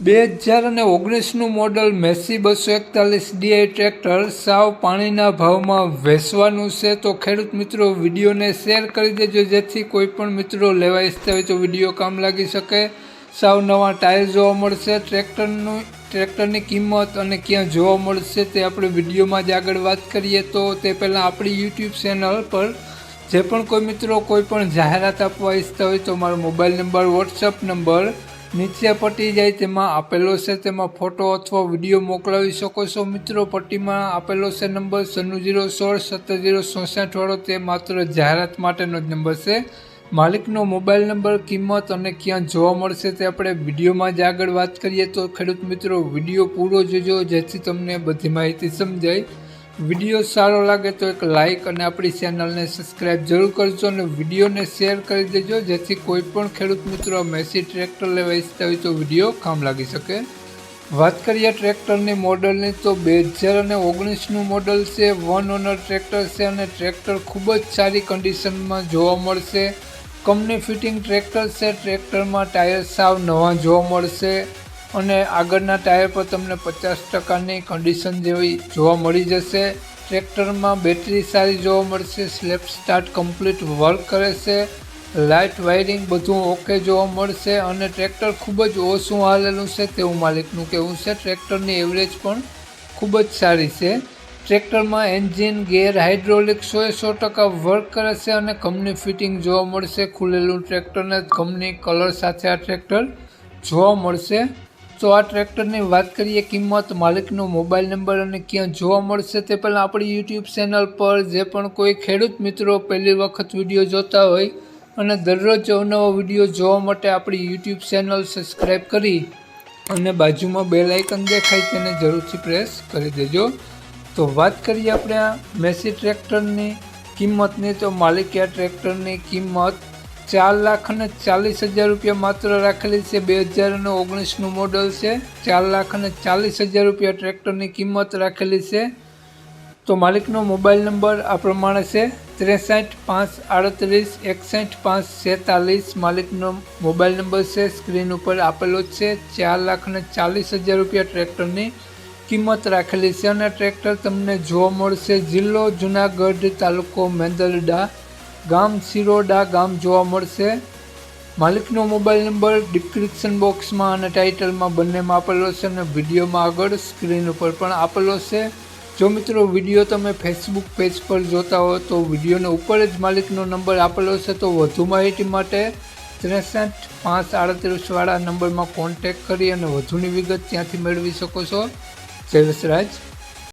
બે હજાર અને ઓગણીસનું મોડલ મેસી બસો એકતાલીસ ડીઆઈ ટ્રેક્ટર સાવ પાણીના ભાવમાં વેચવાનું છે. તો ખેડૂત મિત્રો, વિડીયોને શેર કરી દેજો, જેથી કોઈ પણ મિત્રો લેવા ઈચ્છતા હોય તો વીડિયો કામ લાગી શકે. સાવ નવા ટાયર જોવા મળશે. ટ્રેક્ટરનું, ટ્રેક્ટરની કિંમત અને ક્યાં જોવા મળશે તે આપણે વિડીયોમાં જ આગળ વાત કરીએ. તો તે પહેલાં આપણી યુટ્યુબ ચેનલ પર જે પણ કોઈ મિત્રો કોઈ પણ જાહેરાત આપવા ઈચ્છતા હોય તો મારો મોબાઈલ નંબર, વોટ્સઅપ નંબર નીચે પટ્ટી જાય તેમાં આપેલો છે, તેમાં ફોટો અથવા વીડિયો મોકલાવી શકો છો. મિત્રો, પટ્ટીમાં આપેલો છે નંબર સન્નુ જીરો સોળ સત્તર જીરો ચોસઠ વાળો, તે માત્ર જાહેરાત માટેનો જ નંબર છે. માલિકનો મોબાઈલ નંબર, કિંમત અને ક્યાં જોવા મળશે તે આપણે વિડીયોમાં જ આગળ વાત કરીએ. તો ખેડૂત મિત્રો, વીડિયો પૂરો જોજો, જેથી તમને બધી માહિતી સમજાય. વીડિયો સારો લાગે તો એક લાઇક અને આપણી ચેનલને સબસ્ક્રાઈબ જરૂર કરજો અને વિડીયોને શેર કરી દેજો, જેથી કોઈ પણ ખેડૂત મિત્રો મેસી ટ્રેક્ટર લેવા ઈચ્છતા હોય તો વીડિયો કામ લાગી શકે. વાત કરીએ ટ્રેક્ટરની મોડલની, તો બે હજાર અને ઓગણીસનું મોડલ છે વન ઓનર ટ્રેક્ટર છે અને ટ્રેક્ટર ખૂબ જ સારી કન્ડિશનમાં જોવા મળશે. કંપની ફિટિંગ ટ્રેક્ટર છે ટ્રેક્ટરમાં ટાયર સાવ નવા જોવા મળશે. અને આગળના ટાયર પર તમને પચાસ ટકાની કન્ડિશન જેવી જોવા મળી જશે. ટ્રેક્ટરમાં બેટરી સારી જોવા મળશે સ્લેપ સ્ટાર્ટ કમ્પ્લીટ વર્ક કરે છે લાઇટ વાયરિંગ બધું ઓકે જોવા મળશે અને ટ્રેક્ટર ખૂબ જ ઓછું હાલેલું છે તેવું માલિકનું કહેવું છે. ટ્રેક્ટરની એવરેજ પણ ખૂબ જ સારી છે. ટ્રેક્ટરમાં એન્જિન ગેર હાઇડ્રોલિક સો સો ટકા વર્ક કરે છે અને કંપની ફિટિંગ જોવા મળશે. ખુલેલું ટ્રેક્ટરને કંપની કલર સાથે આ ટ્રેક્ટર જોવા મળશે. તો આ ટ્રેક્ટરની વાત કરીએ કિંમત, માલિકનો મોબાઈલ નંબર અને ક્યાં જોવા મળશે તે પહેલાં આપણી યુટ્યુબ ચેનલ પર જે પણ કોઈ ખેડૂત મિત્રો પહેલી વખત વીડિયો જોતા હોય અને દરરોજ અવનવો વીડિયો જોવા માટે આપણી યુટ્યુબ ચેનલ સબસ્ક્રાઈબ કરી અને બાજુમાં બે લાઇકન દેખાય તેને જરૂરથી પ્રેસ કરી દેજો. તો વાત કરીએ આપણે આ મેસી ટ્રેક્ટરની કિંમતની, તો માલિકે આ ટ્રેક્ટરની કિંમત ચાર લાખ અને ચાલીસ હજાર રૂપિયા માત્ર રાખેલી છે. બે હજાર અને ઓગણીસનું મોડલ છે. ચાર લાખ અને ચાલીસ હજાર રૂપિયા ટ્રેક્ટરની કિંમત રાખેલી છે. તો માલિકનો મોબાઈલ નંબર આ પ્રમાણે છે. ત્રેસઠ પાંચ આડત્રીસ, એકસઠ પાંચ છેતાલીસ માલિકનો મોબાઈલ નંબર છે. સ્ક્રીન ઉપર આપેલો છે. ચાર લાખ અને ચાલીસ હજાર રૂપિયા ટ્રેક્ટરની કિંમત રાખેલી છે. અને ટ્રેક્ટર તમને જોવા મળશે જિલ્લો જુનાગઢ તાલુકો મેંદરડા. ગામ સિરોડા ગામ જોવા મળશે. માલિકનો મોબાઈલ નંબર ડિસ્ક્રિપ્શન બોક્સમાં અને ટાઇટલમાં બંનેમાં આપેલો છે અને વિડીયોમાં આગળ સ્ક્રીન ઉપર પણ આપેલો છે. જો મિત્રો વીડિયો તમે ફેસબુક પેજ પર જોતા હો તો વિડીયોના ઉપર જ માલિકનો નંબર આપેલો છે તો વધુ માહિતી માટે ત્રેસઠ પાંચ આડત્રીસવાળા નંબરમાં કોન્ટેક કરી અને વધુની વિગત ત્યાંથી મેળવી શકો છો. જય વસરાજ.